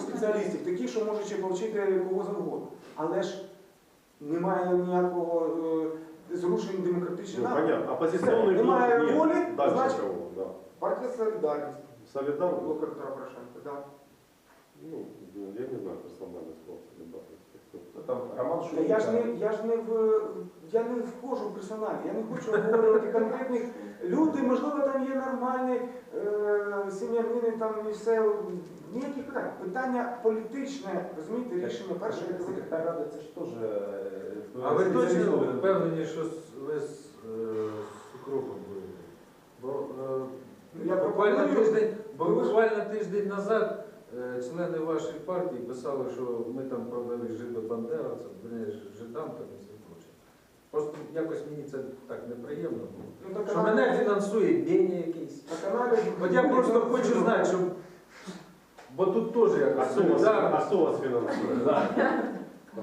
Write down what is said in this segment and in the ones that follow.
спеціалістів, такі, що можуть ще отримати кого завгодно. Але ж немає ніякого е, зрушень Ну, демократичної понятно. Оппозиционный Немає блок нет. волі, Дальше значить- кого, да. Партія Солідарність, Солидарность? блок Петра Порошенка, да. Ну, я не знаю персонально склад солидарности. Там Роман Шуміка. Я ж не я ж не в я не вхожу в персоналі, я не хочу обговорювати конкретних людей, можливо, там є нормальні е, сім'янини, там і все. Ніяких питань. Питання політичне, розумієте, рішення перше Секретар Ради це ж теж... е, А ви точно впевнені, що ви з, е, з укропом будете? Бо е, Я буквально тиждень, бо буквально тиждень назад члени вашої партії писали, що ми там продали це блін, жидам там і все проче. Просто якось мені це так неприємно було. Ну, так, Що мене фінансує Беня якийсь. на каналі. От я просто хочу знати, щоб. Бо тут теж А якось вас, солідарно. а кто вас финансирует? Да.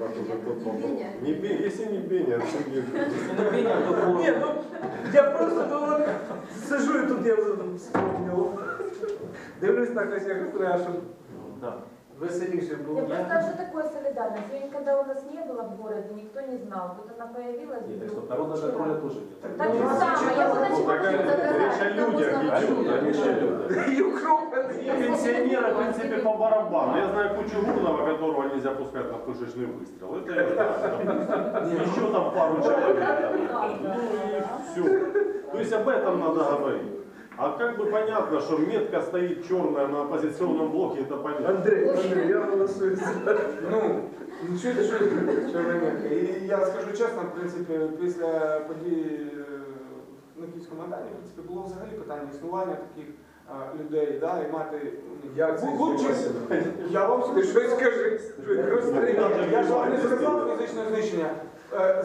Раз уже тот вопрос. Беня. Не Беня, если не Беня, то не- Ні, ну я просто ну, от, сижу і тут я вже там вспомнив. Дивлюсь так ось як треба, щоб веселіше Я було. просто а что такое солидарность? Ее никогда у нас не было в городе, никто не знал. Вот она появилась. Ні, так вдруг що народна вчера. контроля теж нет. Так Ну, же нас самое, я читала, бы ну, начала такая речь о людях идет, а не о людях. І укроп. И пенсионеры, в принципе, по барабану. Я знаю кучу Гурнова, которого нельзя пускать на пушечный выстрел. Это я знаю. Еще там пару человек. Ну и все. То есть об этом надо говорить. А как бы понятно, что метка стоит черная на оппозиционном блоке, это понятно. Андрій, Андрій, я голосую. Ну, що ти що ти, Чорненька? І я скажу чесно, в принципі, після події е, на Київському майдані, в принципі, було взагалі питання існування таких людей, да, і мати... ну, Як це відбулося? Я вам скажу, Щось скажи. Я ж вам не сказав фізичне знищення. Е,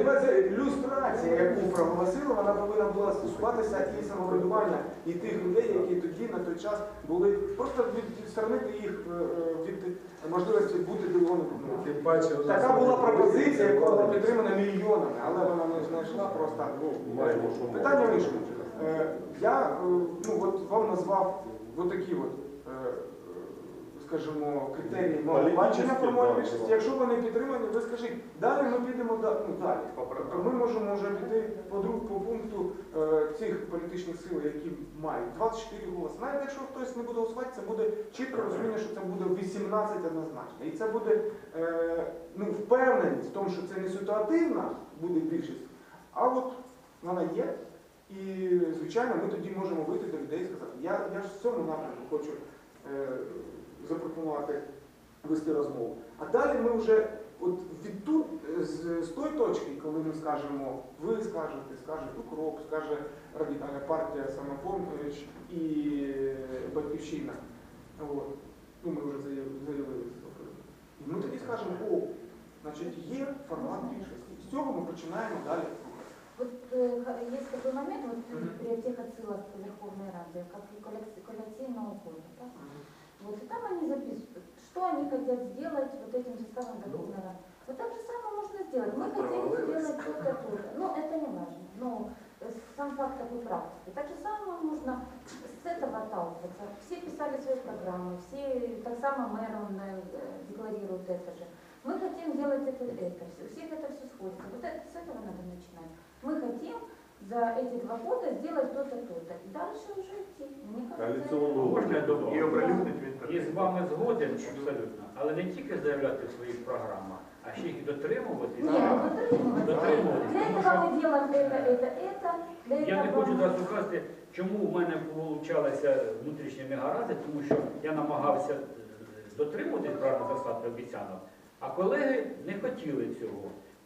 увазі Люстрація, яку проголосили, вона повинна була стосуватися і самоврядування, і тих людей, які тоді на той час були, просто від- відсторонити їх е, е, від можливості бути делегованими. Тим паче, у нас- Така була пропозиція, яка була підтримана мільйонами, але вона не знайшла просто. Ну, Питання в іншому. Я ну, от вам назвав отакі от, скажімо, критерії мого бачення формування більшості. Якщо вони підтримані, ви скажіть, далі ми підемо да- ну, далі. Ми можемо вже піти по друг по пункту е, цих політичних сил, які мають 24 голоси. Навіть якщо хтось не буде голосувати, це буде чітко розуміння, що це буде 18 однозначно. І це буде е, ну, впевненість в тому, що це не ситуативна буде більшість, а от вона є. І, звичайно, ми тоді можемо вийти до людей і сказати, я, я ж в цьому напрямку хочу е, запропонувати вести розмову. А далі ми вже от відтут, е, з, з тої точки, коли ми скажемо, ви скажете, скаже Укроп, скаже Радикальна партія Самопоміч і е, Батьківщина. От. Ну, ми вже заяв- заявили з цього приводу. І ми тоді скажемо, о, значить, є формат більшості. З цього ми починаємо далі. Вот э, х- есть такой момент, вот Мгм. при тех отсылок Верховной Рады, как и коллекци- коллективного года. Да? Вот, и там они записывают, что они хотят сделать вот этим составом Верховной Рады. Вот так же самое можно сделать. Мы хотим сделать то-то, то-то. Но это не важно. Но э, сам факт такой практики. Так же самое можно с этого отталкиваться. Все писали свои программы, все, так само мэр, он э, декларирует это же. Мы хотим делать это, это все. У всех это все сходится. Вот это, с этого надо начинать. Мы хотим за эти два года сделать то-то, то-то. И дальше уже идти. Мне кажется, Коаліційну это- Можна я І добавлю? оприлюднить в І інтернеті. з вами згоден абсолютно, але не тільки заявляти в своїх програмах, а ще їх дотримуватися. Нет, ну дотримываться. Дотримуватися. Для Тому этого що мы делаем это, это, это. Для я не этого хочу мы- зараз указати, чому у мене получалися внутрішні негаразди, тому що я намагався е, дотримуватись правильних засад та обіцянок, а колеги не хотіли цього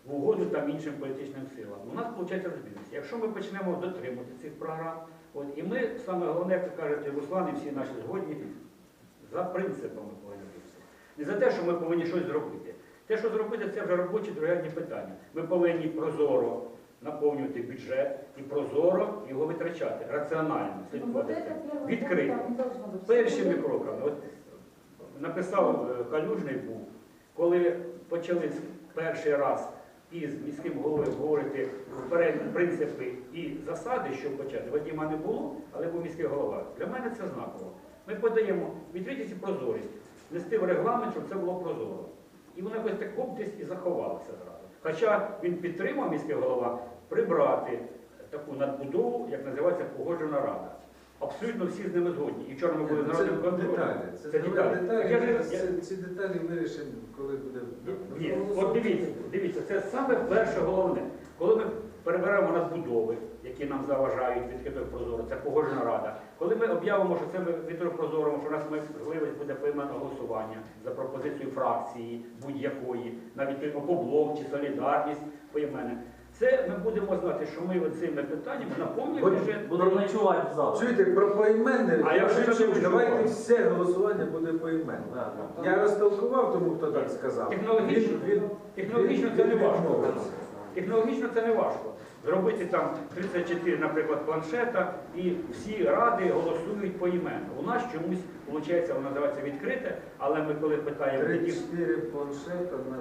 в угоду там іншим політичним силам. У нас виходить розбіжність. Якщо ми почнемо дотримувати цих програм, от і ми саме головне, як ви кажете, Руслан і всі наші згодні, за принципами повинні бути. Не за те, що ми повинні щось зробити. Те, що зробити, це вже робочі другорядні питання. Ми повинні прозоро наповнювати бюджет і прозоро його витрачати, раціонально Ну, Вот слідкувати. это первый Відкрито. пункт, там не должно быть. Першими кроками. От написав е, Калюжний був, коли почали з- перший раз із міським головою говорити принципи і засади, що почати. Вадима не було, але був міський голова. Для мене це знаково. Ми подаємо відкритість і прозорість. внести в регламент, щоб це було прозоро. І воно якось так хоп десь і заховалося зразу. Хоча він підтримав міський голова прибрати таку надбудову, як називається погоджена рада. Абсолютно всі з ними згодні. І вчора ми були Це народним контролем. деталі. Це Це деталі. деталі. Я ж- я- Ці- Ці деталі вирішимо, коли буде. Ні, от дивіться, дивіться, це саме перше головне. Коли ми переберемо надбудови, які нам заважають відкрито прозоро, це погоджена рада. Коли ми об'явимо, що це ми відкрито прозоро, що у нас можливість буде поіменне голосування за пропозицію фракції будь-якої, навіть по блок чи солідарність поіменне. Це ми будемо знати, що ми цими питаннями наповнюємо бюджет. вже. Будемо ночувати завтра. Чуєте, про поіменне, А я вже давайте все голосування буде да. Я розтолкував тому, хто так сказав. Технологічно, Він- він- технологічно він- це не він важко. Технологічно це не важко. Зробити там 34, наприклад, планшета, і всі ради голосують поіменно. У нас чомусь, виходить, воно називається відкрите, але ми коли питаємо яких 34 планшета на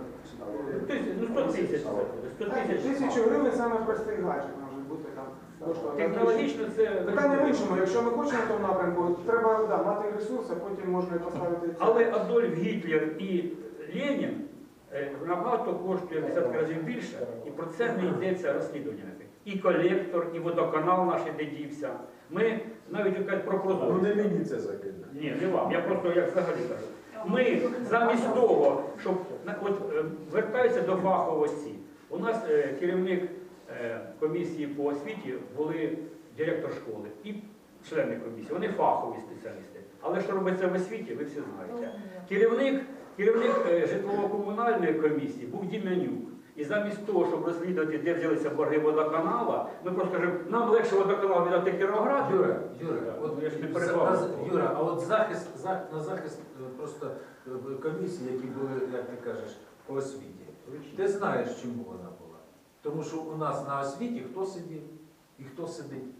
Ну, 4. тобто, ну 100 тисяч, це 100 тисяч. Тисячу гривень саме простий гаджет може бути там. Технологічно це Питання в іншому, якщо ми хочемо в тому напрямку, треба да, мати ресурс, а потім можна поставити Але Адольф Гітлер і Ленін набагато коштує в десятки разів більше, і про це не йдеться розслідування. І колектор, і водоканал наш де дівся. Ми навіть кажуть про Ну не мені це закидати. Ні, не вам. Я просто як взагалі кажу. Ми замість того, щоб от е, вертаюся до фаховості. У нас е, керівник е, комісії по освіті були директор школи і члени комісії. Вони фахові спеціалісти. Але що робиться в освіті, ви всі знаєте. Керівник, керівник е, житлово-комунальної комісії був Діменюк. І замість того, щоб розслідувати, де взялися борги водоканала, ми просто кажемо, нам легше водоканал віддати Кіровограду. Юра, Юра, Так, от ну, я ж не за- на- Юра, а от захист, зах- на захист е, просто е, комісії, які були, як ти кажеш, по освіті. Ти знаєш, чому вона була? Тому що у нас на освіті хто сидів і хто сидить.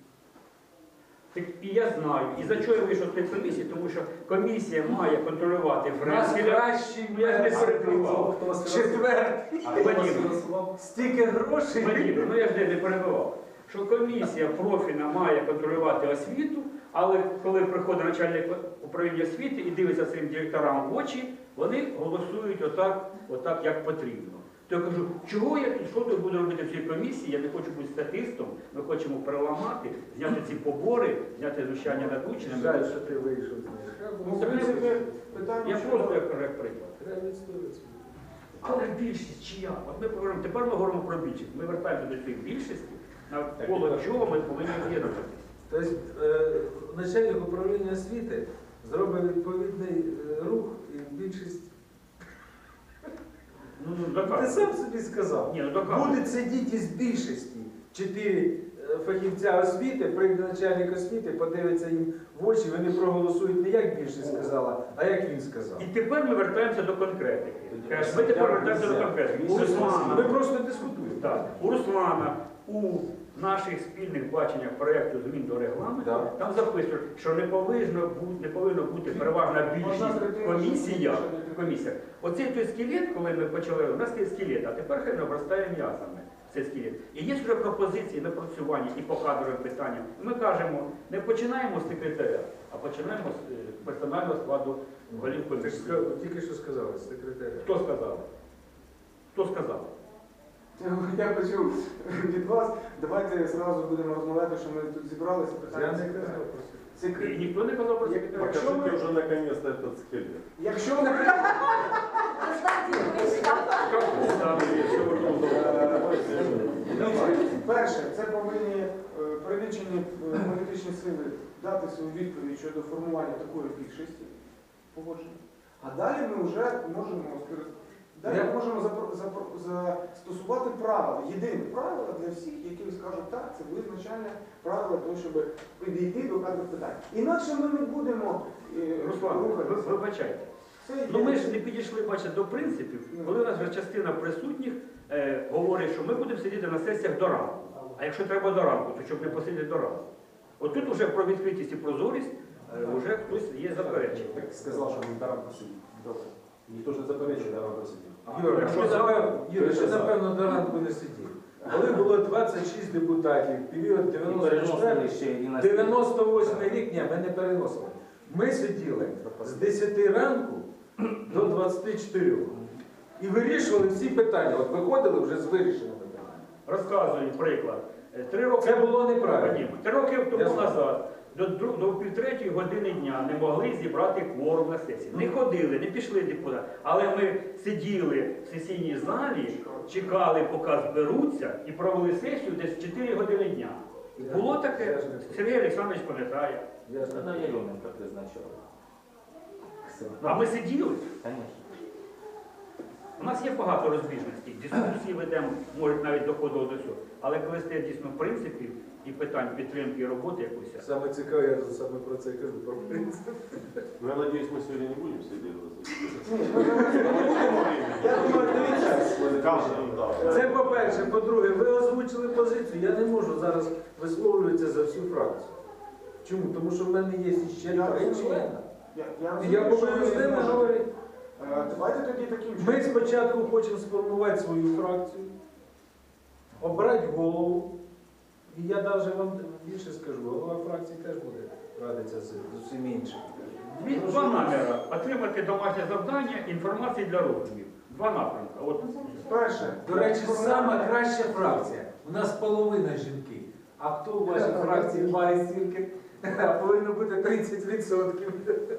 Так і я знаю. І за чого я вийшов з цієї комісії? Тому що комісія має контролювати нас Френкеля. кращий я не мер, перебивав. четвертий. Вадим, Стільки грошей. Вадим, ну я ж не перебивав. Що комісія профільна має контролювати освіту, але коли приходить начальник управління освіти і дивиться цим директорам в очі, вони голосують отак, отак як потрібно. То я кажу, чого я тут, що тут буду робити в цій комісії? Я не хочу бути статистом, ми хочемо переламати, зняти ці побори, зняти знущання над учнями. Жаль, що ти вийшов. Ну, Я просто як приклад. Але більшість чия? От ми говоримо, тепер ми говоримо про більшість. Ми вертаємося до цієї більшості, навколо чого ми повинні об'єднуватися. Тобто е, начальник управління освіти зробить відповідний е, рух і більшість. Ну, ну, Ти сам собі сказав. Ні, ну доказуй. Буде сидіти із більшості чотири е, фахівця освіти, прийде начальник освіти, подивиться їм в очі, вони проголосують не як більшість сказала, а як він сказав. І тепер ми вертаємося до конкретики. Кажеш, Ми тепер вертаємося до конкретики. У Ми просто дискутуємо. так, у Руслана, у наших спільних баченнях проєкту змін до регламенту, Так. там записано, що не повинно бути, не повинно бути переважна більшість комісія. комісія. Оцей той скелет, коли ми почали, у нас є скелет, а тепер хай він обростає м'язами. Цей скелет. І є вже пропозиції напрацювання і по кадровим питанням. Ми кажемо, не починаємо з секретаря, а починаємо з е, персонального складу голів комісії. тільки що сказали, секретаря. Хто сказав? Хто сказав? Я почув від вас, давайте зразу будемо розмовляти, що ми тут зібралися. Я не казав про. Секрет. ніхто не казав про секретаря. Якщо ми- уже наконец-то этот скелет. Якщо вышла. Перше, це повинні е, перелічені е, політичні сили дати свою відповідь щодо формування такої більшості погодження. А далі ми вже можемо далі ми можемо запро- запро- застосувати правила, єдине правило для всіх, які скажуть так, це визначальне правило того, щоб підійти до кадрових питань. Інакше ми не будемо е, Руслан, ви- рухатися. вибачайте. Це є- Ну ми ж не підійшли, бачите, до принципів, коли у нас вже частина присутніх е, говорить, що ми будемо сидіти на сесіях до ранку. А якщо треба до ранку, то щоб не посидіти до ранку. От тут вже про відкритість і прозорість е, вже хтось є заперечення. Так сказав, що він даром посидів. Добре. Ніхто ж не заперечує, даром посидів. Юра, Якщо напевно, Юра, за- напевно, до ранку не сидів. Коли було 26 депутатів, період 94 ще 98 рік, ні, ми не переносили. Ми сиділи з 10 ранку до 24. І вирішували всі питання. От виходили вже з вирішеними питаннями. Розказую приклад. Е, Три роки Це було неправильно. Три роки тому назад до, до півтретьої години дня не могли зібрати кворум на сесії. Не ходили, не пішли депутати. Але ми сиділи в сесійній залі, чекали, поки зберуться, і провели сесію десь 4 години дня. Було таке, Сергій Олександрович пам'ятає. Я знаю. Тогда Еременко призначал. А ми сиділи. Конечно. У нас є багато розбіжностей, дискусії ведемо, може навіть доходило до цього. Але коли стає дійсно принципів і питань підтримки і роботи якоїсь, Саме цікаве, я саме про це кажу, про принцип. Ну, я Ні, ми зараз не будемо. Дивіться. Це по-перше. По-друге, ви озвучили позицію. Я не можу зараз висловлюватися за всю фракцію. Чому? Тому що в мене є ще Я три члени. Я, повинен з ними говорити. Е, Давайте тоді таким Ми спочатку хочемо сформувати свою фракцію, обрати голову. І я навіть вам більше скажу, голова фракції теж буде радитися з з усім іншим. Дві, два наміри. Отримати домашнє завдання, інформації для роздумів. Два напрямки. От Перше. До речі, сама краща фракція. У нас половина жінки. А хто у вашій фракції має стільки? Повинно бути 30%.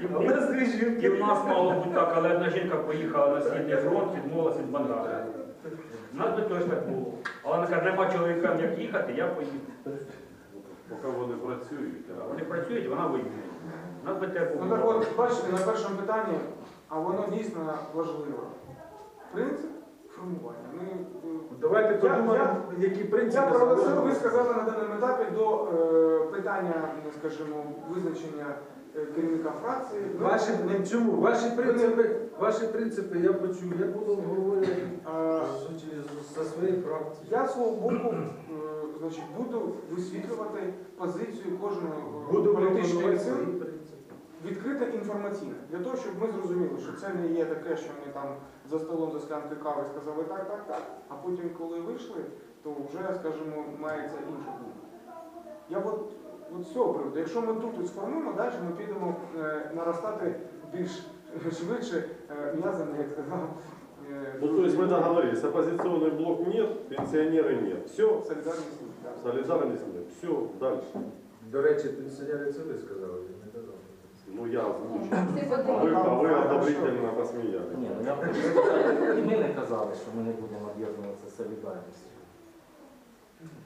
І, у нас дві і жінки. в нас мало бути так, але одна жінка поїхала на східний фронт, відмовилася від бандери. У нас би теж так було. Але вона каже, нема чоловікам як їхати, я поїду. Пока вони працюють. а Вони працюють, вона воює. У нас би те Ну так от, бачите, на першому питанні, а воно дійсно важливо. Принцип формування. Ми, е, Давайте Я- подумаємо, які принципи. Я проголосив, ви сказали на даному етапі до е, питання, ну, скажімо, визначення керівника фракції. Ну, Ваші, не- чому? Ваші принципи, ваші принципи я почув, я буду говорити е, за своєю фракцією. Я свого боку е, значить, буду висвітлювати позицію кожної е, політичної сили відкрита інформаційно, для того, щоб ми зрозуміли, що це не є таке, що ми там за столом за склянкою кави сказали так, так, так, а потім, коли вийшли, то вже, скажімо, мається інша думка. Я от з цього приводу, якщо ми тут от сформуємо, далі ми підемо е, наростати більш швидше е, м'язами, як сказав. е, Ну, то есть мы договорились, оппозиционный блок нет, пенсионеры нет. Все, Солідарність. да. солидарность нет. Все, дальше. До речі, пенсіонери це ви сказали, я не казав. Ну, я озвучу. Всі А вы, подивилися. а вы одобрительно посмеялись. Ні, ну я б сказав, і ми не казали, що ми не будемо об'єднуватися з солідарністю.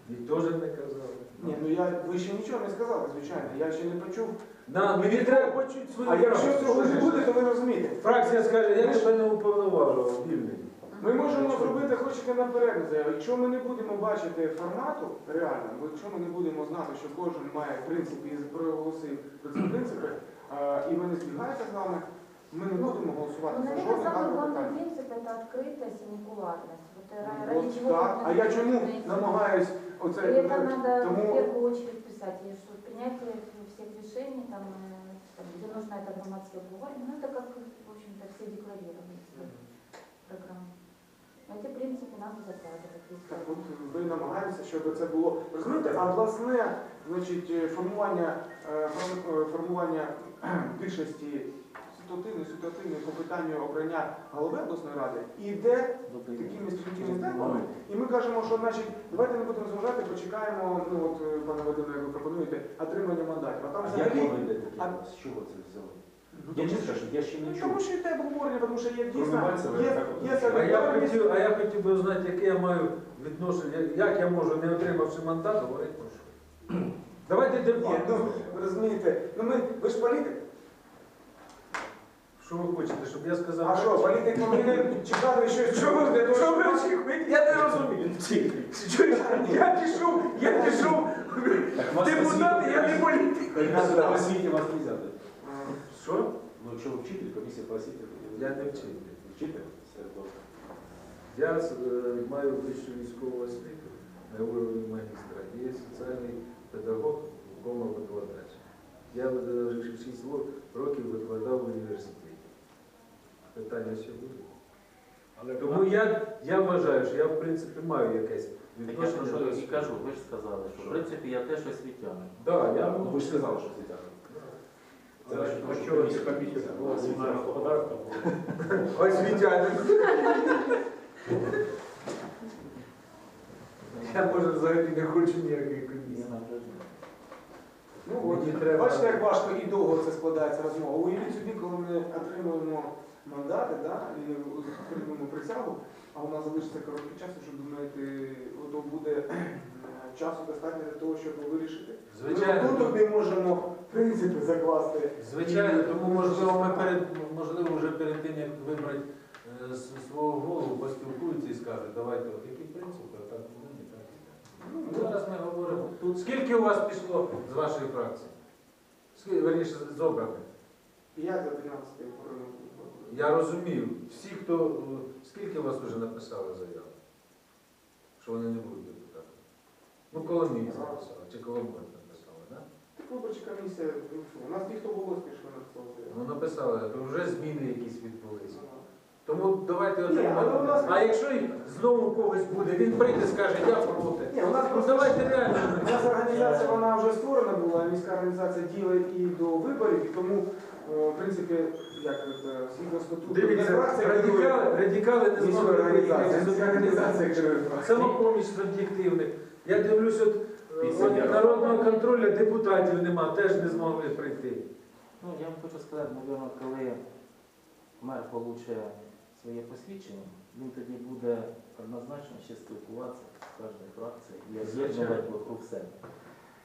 І теж не казали. Ні, ну я ви ще нічого не сказали, звичайно. Я ще не почув. На, мені треба почути свою А якщо фракцію. цього Що не ж? буде, то ви розумієте. Фракція скаже, я тебе не уповноважував, вільний. Ми можемо зробити хоч і наперед заяву. Якщо ми не будемо бачити формату реально, бо якщо ми не будемо знати, що кожен має в принципі і проголосив про ці принципи, е, і ви не збігаєте з нами, ми не будемо голосувати Ну, за наверное, жодне самый дане главный питання. принцип – это открытость и некуларность. Вот э, От ради чего так. мы А я чому находимся. намагаюсь оце И это надо в тому первую очередь писать, и что принятие всех решений, там, э, там, где нужно это громадское обговорение, ну это как, в общем-то, все декларировали в своей программе. Но эти принципы надо закладывать. если Так это- от ви намагаєтеся, щоб це було. Розумієте, а власне, значить, е, формування, е, форм- е, формування більшості ситуативної, ситуативної по питанню обрання голови обласної ради іде такими стрімкими темпами. І ми кажемо, що значить, давайте не будемо зважати, почекаємо, ну от е, пане Вадиме, як ви пропонуєте, отримання мандатів. А там Як взагалі. ви йдете а- З чого це взяли? Ну, Я тому чесно що- кажу, я ще не Ну, чув. Тому що йде обговорення, тому що є дійсно є, є А я хотів, а я хотів би знати, яке я маю відношення, як я можу, не отримавши мандат, говорити про що. Давайте Ні, ну, розумієте, ну ми, ви ж політик. Що ви хочете, щоб я сказав? А що, політик повинен чекати щось. Що ви, для того, що ви очікуєте? Я не розумію. Я- пішов, я пішов в депутати, я не політик. В освіті вас не взяти. Що? Ну, якщо ви вчитель, комісія по освіті. Я не вчитель. Вчитель? Все добре. Я е, маю вищу військову освіту на уровні магістра є соціальний педагог, викладач. Я е, 6 років викладав в університеті. Питання ще буде? Але Тому я, я вважаю, що я в принципі маю якесь Так я ж відношення. і кажу, ви ж сказали, що в принципі я теж освітянин. Да, я Ну, ви ж сказали, що комунального господарства. Освітянин. Я може взагалі не хочу ніякої комісії. Ну, от, Мені треба- бачите, як важко і довго це складається розмова. Уявіть собі, коли ми отримуємо мандати, да, і приймемо присягу, а у нас залишиться короткий час, що думаєте, ото буде е, часу достатньо для того, щоб вирішити. Звичайно. Ми тут не можемо принципи закласти. Звичайно, тому можливо ми перед можливо вже перед тим, як вибрати е, свого голову, поспілкуються і скажуть, давайте от які принципи, так буде, не так і так. Зараз ми говоримо. Тут Скільки у вас пішло з вашої фракції? Скільки, верніше, з обрати? 5 до 12 охорони. Я розумію, всі, хто. е, Скільки вас вже написали заяву? Що вони не будуть депутатами? Ну, Коломієць написали, чи Коломойць написали, так? Так виборча комісія, ну що, у нас ті, хто було спішно написав заяву. Ну написали, то вже зміни якісь відбулися. Тому давайте отримаємо. нас- А якщо знову у когось буде, він прийде, скаже, я проти. Ні, у нас Ну просто давайте У нас організація вона вже створена була, міська організація діла і до виборів, і тому, в принципі, як це, згідно статуту, Дивіться, радикали, радикали не змогли організацією, приїхати. організація керує. Самопоміч з об'єктивних. Я дивлюсь, от е, от народного контролю депутатів нема, теж не змогли прийти. Ну, я вам хочу сказати, мабуть, коли мер получить своє посвідчення, він тоді буде однозначно ще спілкуватися з кожною фракцією і об'єднувати вокруг себе.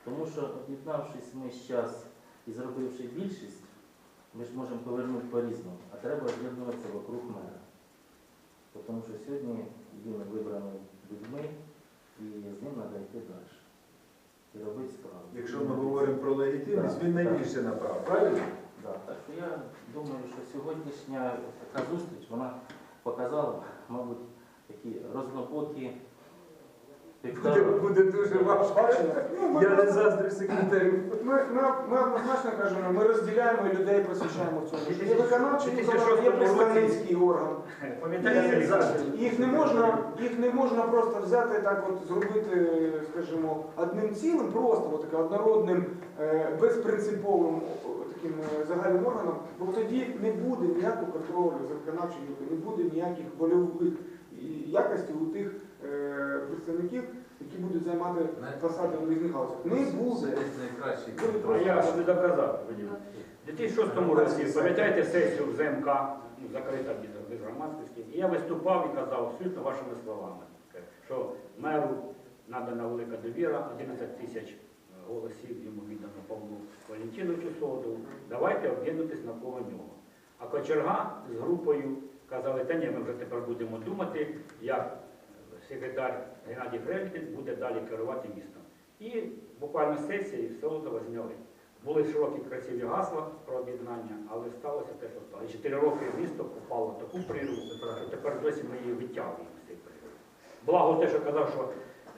Тому що об'єднавшись ми зараз і зробивши більшість, ми ж можемо повернути по-різному, а треба об'єднуватися вокруг мера. Тому що сьогодні він вибраний людьми і з ним треба йти далі. І робити справу. Якщо ми говоримо про легітимність, він найбільше направ, правильно? Так що я думаю, що сьогоднішня така зустріч вона показала, мабуть, такі рознобокі Буде, буде дуже важко. Ну, ми Я не заздрю секретарю. Ми, ми, ми однозначно кажемо, ми розділяємо і людей просвічаємо в цьому. Є виконавчий орган, є представницький орган. Їх не можна, їх не можна просто взяти так, от зробити, скажімо, одним цілим, просто от таке однородним, е, безпринциповим таким е, загальним органом, бо тоді не буде ніякого контролю за виконавчою не буде ніяких больових і- якостей у тих представників, які будуть займати посади в різних галузях. Не буде. А я ж не доказав. Вадим. У 2006 році, пам'ятаєте сесію в ЗМК, ну, закрита без, без громадськості, і я виступав і казав абсолютно вашими словами, що меру надана велика довіра, 11 тисяч голосів йому віддано Павлу Валентиновичу Солодову, давайте об'єднатись навколо нього. А Кочерга з групою казали, та ні, ми вже тепер будемо думати, як секретар Геннадій Френкін буде далі керувати містом. І буквально з сесії Солодова зняли. Були широкі красиві гасла про об'єднання, але сталося те, що сталося. І Чотири роки місто попало в таку прірву, що тепер досі ми її витягуємо з цієї прірви. Благо те, що казав, що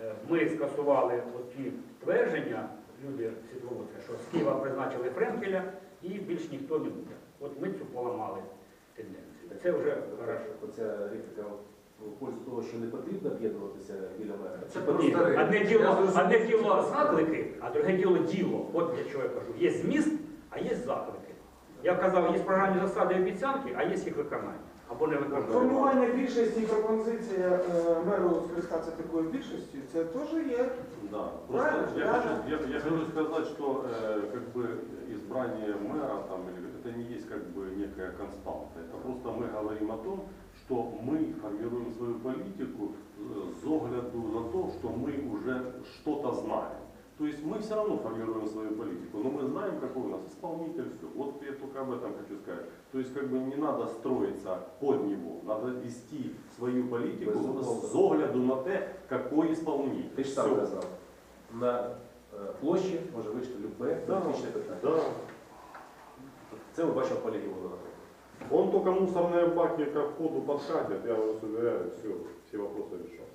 е, ми скасували ті твердження люди Світловодська, що з Києва призначили Френкеля і більш ніхто не буде. От ми цю поламали тенденцію. Це вже хорошо Оця репліка в пользу того, що не потрібно об'єднуватися біля мера. Це Чи просто Ні, речі. одне Я діло, зрозумів. одне діло заклики, а друге діло діло. От для чого я кажу. Є зміст, а є заклики. Я казав, є програмні засади і обіцянки, а є їх виконання. Або не виконання. Формування більшості і пропозиція е, меру скористатися такою більшістю, це теж є. Да. Правильно, Просто я правильно. хочу, я, я хочу сказать, что э, как бы избрание мэра там, или это не есть как бы некая константа. Это просто мы говорим о том, что мы формируем свою политику э, с огляду на то, что мы уже что-то знаем. То есть мы все равно формируем свою политику, но мы знаем, какой у нас исполнитель, все. Вот я только об этом хочу сказать. То есть как бы не надо строиться под него, надо вести свою политику Безумовно. с огляду на то, какой исполнитель. Ти ж сам Всё. казав, на е, площі може вийти любе Да, політичне питання. да. Це ми бачимо по Легі Володимира. Он только мусорные баки к входу подкатит, я вас уверяю, все, все вопросы решат.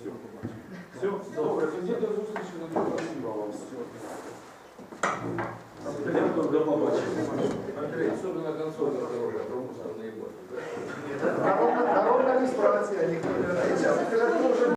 Все. Все, Добре, тоді до зустрічі на другому. Спасибо вам. Дякую, до побачення. Андрій, особливо консольна дорога, про мусор не їбать. Народная администрация, никто не